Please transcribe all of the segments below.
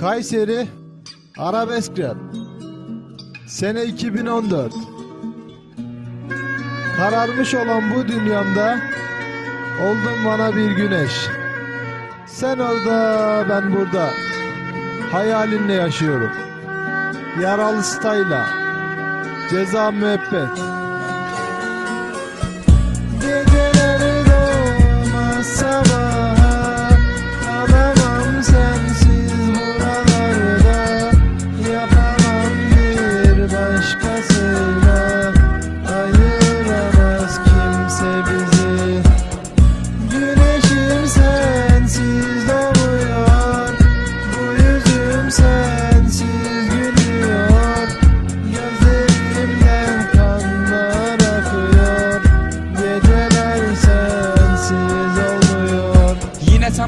Kayseri Arabesk Rap Sene 2014 Kararmış olan bu dünyamda Oldun bana bir güneş. Sen orada ben burada. Hayalinle yaşıyorum. Yaralı stayla Ceza müebbet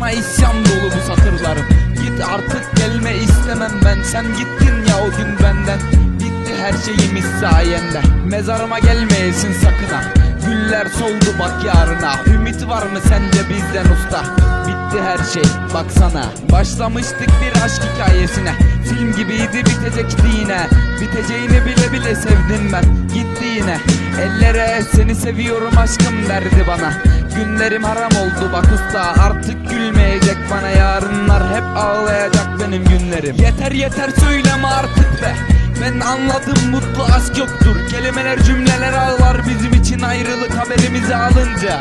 sana isyan dolu bu satırlarım. Git artık gelme istemem ben. Sen gittin ya o gün benden. Bitti her şeyimiz sayende. Mezarıma gelmeyesin sakın ha. Güller soldu bak yarına. Ümit var mı sence bizden usta? Bitti her şey baksana. Başlamıştık bir aşk hikayesine. Film gibiydi bitecekti yine Biteceğini bile bile sevdim ben. Gitti yine. Ellere seni seviyorum aşkım derdi bana Günlerim haram oldu bak usta Artık gülmeyecek bana. Yarınlar Hep ağlayacak benim günlerim. Yeter yeter söyleme artık be. Ben anladım mutlu aşk yoktur. Kelimeler cümleler ağlar bizim için ayrılık haberimizi alınca.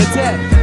Yeter